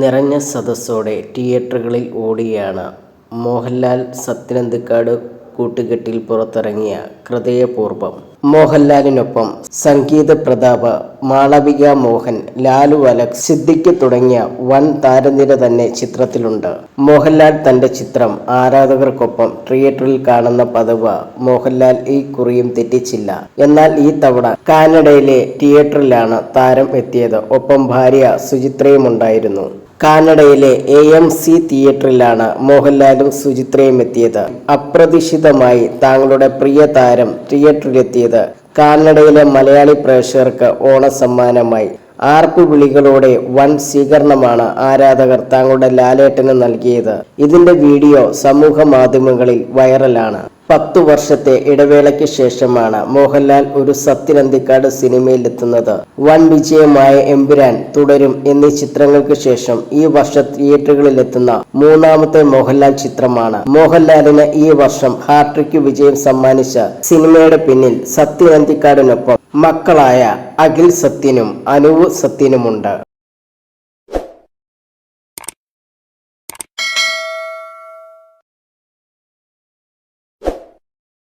നിറഞ്ഞ സദസ്സോടെ തിയേറ്ററുകളിൽ ഓടിയാണ്. മോഹൻലാൽ സത്യനന്ദിക്കാട് കൂട്ടുകെട്ടിൽ പുറത്തിറങ്ങിയ ഹൃദയപൂർവം മോഹൻലാലിനൊപ്പം സംഗീത പ്രതാപ് മാളവിക മോഹൻ ലാലു അലക്സ് സിദ്ദിഖ് തുടങ്ങിയ വൻ താരനിര തന്നെ ചിത്രത്തിലുണ്ട്. മോഹൻലാൽ തന്റെ ചിത്രം ആരാധകർക്കൊപ്പം തിയേറ്ററിൽ കാണുന്ന പതിവ് മോഹൻലാൽ ഈ കുറിയും തെറ്റിച്ചില്ല. എന്നാൽ ഈ തവണ കാനഡയിലെ തിയേറ്ററിലാണ് താരം എത്തിയത്. ഒപ്പം ഭാര്യ സുചിത്രയും ഉണ്ടായിരുന്നു കാനഡയിലെ എ എം സി തിയേറ്ററിലാണ് മോഹൻലാലും സുചിത്രയും എത്തിയത്. അപ്രതീക്ഷിതമായി താങ്കളുടെ പ്രിയ താരം തിയേറ്ററിലെത്തിയത്. കാനഡയിലെ മലയാളി പ്രേക്ഷകർക്ക് ഓണസമ്മാനമായി. ആർപ്പു വിളികളോടെ വൻ സ്വീകരണമാണ് ആരാധകർ താങ്കളുടെ ലാലേട്ടന് നൽകിയത്. ഇതിന്റെ വീഡിയോ സമൂഹ മാധ്യമങ്ങളിൽ വൈറലാണ്. പത്തു വർഷത്തെ ഇടവേളയ്ക്ക് ശേഷമാണ് മോഹൻലാൽ ഒരു സത്യനന്തിക്കാട് സിനിമയിലെത്തുന്നത്. വൻ വിജയമായ എമ്പുരാൻ തുടരും എന്നീ ചിത്രങ്ങൾക്ക് ശേഷം ഈ വർഷം തിയേറ്ററുകളിലെത്തുന്ന മൂന്നാമത്തെ മോഹൻലാൽ ചിത്രമാണ്. മോഹൻലാലിന് ഈ വർഷം ഹാട്രിക് വിജയം സമ്മാനിച്ച സിനിമയുടെ പിന്നിൽ സത്യനന്തിക്കാടിനൊപ്പം മക്കളായ അഖിൽ സത്യനും അനുവ് സത്യനുമുണ്ട്.